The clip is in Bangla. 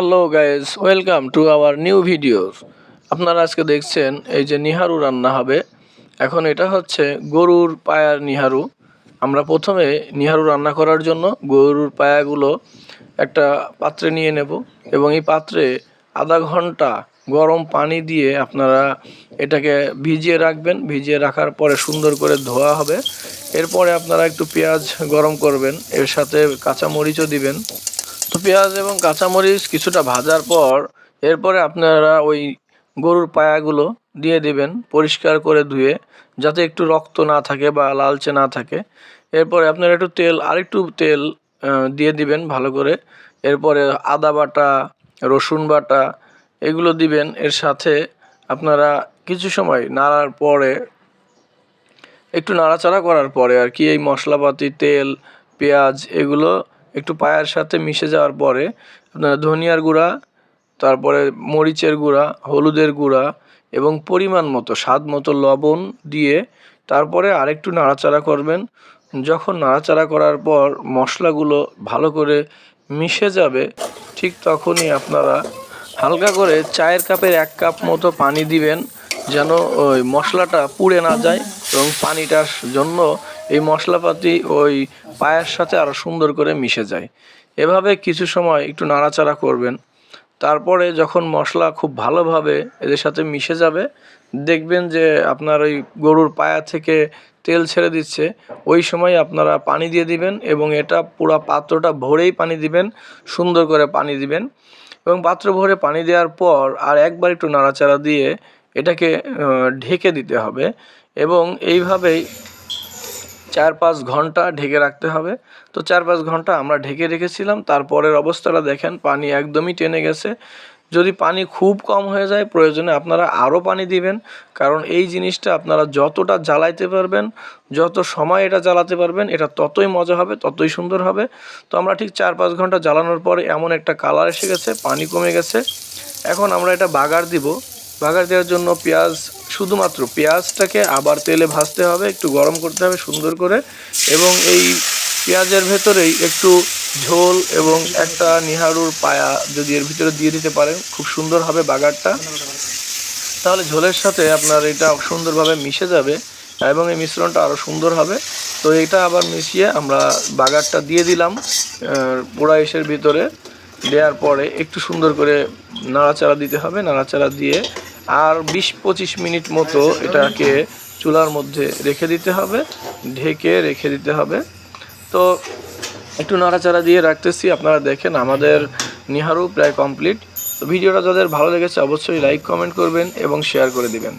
Hello guys welcome to our new videos আপনারা আজকে দেখছেন এই যে নিহারু রান্না হবে। এখন এটা হচ্ছে গরুর পায়ার নিহারু। আমরা প্রথমে নিহারু রান্না করার জন্য গরুর পায়াগুলো একটা পাত্রে নিয়ে নেব এবং এই পাত্রে আধা ঘণ্টা গরম পানি দিয়ে আপনারা এটাকে ভিজিয়ে রাখবেন। ভিজিয়ে রাখার পরে সুন্দর করে ধোয়া হবে। এরপরে আপনারা একটু পেঁয়াজ গরম করবেন। এর সাথে কাঁচামরিচও দিবেন। তো পেঁয়াজ এবং কাঁচামরিচ কিছুটা ভাজার পর এরপরে আপনারা ওই গরুর পায়াগুলো দিয়ে দিবেন পরিষ্কার করে ধুয়ে, যাতে একটু রক্ত না থাকে বা লালচে না থাকে। এরপরে আপনারা একটু তেল, আরেকটু তেল দিয়ে দিবেন ভালো করে। এরপরে আদা বাটা, রসুন বাটা, এগুলো দিবেন। এর সাথে আপনারা কিছু সময় নাড়ার পরে, একটু নাড়াচাড়া করার পরে আর কি, এই মশলাপাতি, তেল, পেঁয়াজ, এগুলো একটু পায়ের সাথে মিশে যাওয়ার পরে আপনারা ধনিয়ার গুঁড়া, তারপরে মরিচের গুঁড়া, হলুদের গুঁড়া এবং পরিমাণ মতো, স্বাদ মতো লবণ দিয়ে তারপরে আরেকটু নাড়াচাড়া করবেন। যখন নাড়াচাড়া করার পর মশলাগুলো ভালো করে মিশে যাবে, ঠিক তখনই আপনারা হালকা করে চায়ের কাপের এক কাপ মতো পানি দিবেন যেন ওই মশলাটা পুড়ে না যায় এবং পানিটার জন্য এই মশলাপাতি ওই পায়ের সাথে আরও সুন্দর করে মিশে যায়। এভাবে কিছু সময় একটু নাড়াচাড়া করবেন। তারপরে যখন মশলা খুব ভালোভাবে এদের সাথে মিশে যাবে, দেখবেন যে আপনার ওই গরুর পায়া থেকে তেল ছেড়ে দিচ্ছে, ওই সময় আপনারা পানি দিয়ে দিবেন এবং এটা পুরো পাত্রটা ভরেই পানি দিবেন, সুন্দর করে পানি দিবেন এবং পাত্র ভরে পানি দেওয়ার পর আর একবার একটু নাড়াচাড়া দিয়ে এটাকে ঢেকে দিতে হবে এবং এইভাবেই চার পাঁচ ঘণ্টা ঢেকে রাখতে হবে। তো চার পাঁচ ঘণ্টা আমরা ঢেকে রেখেছিলাম। তারপরের অবস্থাটা দেখেন, পানি একদমই টেনে গেছে। যদি পানি খুব কম হয়ে যায়, প্রয়োজনে আপনারা আরও পানি দিবেন। কারণ এই জিনিসটা আপনারা যতটা জ্বালাইতে পারবেন, যত সময় এটা জ্বালাতে পারবেন, এটা ততই মজা হবে, ততই সুন্দর হবে। তো আমরা ঠিক চার পাঁচ ঘণ্টা জ্বালানোর পরে এমন একটা কালার এসে গেছে, পানি কমে গেছে। এখন আমরা এটা বাগার দিব। বাগার দেওয়ার জন্য পেঁয়াজ শুধুমাত্র পেঁয়াজটাকে আবার তেলে ভাজতে হবে, একটু গরম করতে হবে সুন্দর করে, এবং এই পেঁয়াজের ভেতরেই একটু ঝোল এবং একটা নিহারুর পায়া যদি এর ভিতরে দিয়ে দিতে পারেন, খুব সুন্দর হবে বাগারটা। তাহলে ঝোলের সাথে আপনার এটা সুন্দরভাবে মিশে যাবে এবং এই মিশ্রণটা আরও সুন্দর হবে। তো এটা আবার মিশিয়ে আমরা বাগারটা দিয়ে দিলাম পোড়া ইসের ভিতরে। দেওয়ার পরে একটু সুন্দর করে নাড়াচাড়া দিতে হবে, নাড়াচাড়া দিয়ে আর বিশ পঁচিশ মিনিট মতো এটাকে চুলার মধ্যে রেখে দিতে হবে, ঢেকে রেখে দিতে হবে। তো একটু নাড়াচাড়া দিয়ে রাখতেছি, আপনারা দেখেন আমাদের নিহারু প্রায় কমপ্লিট। তো ভিডিওটা যাদের ভালো লেগেছে অবশ্যই লাইক, কমেন্ট করবেন এবং শেয়ার করে দিবেন।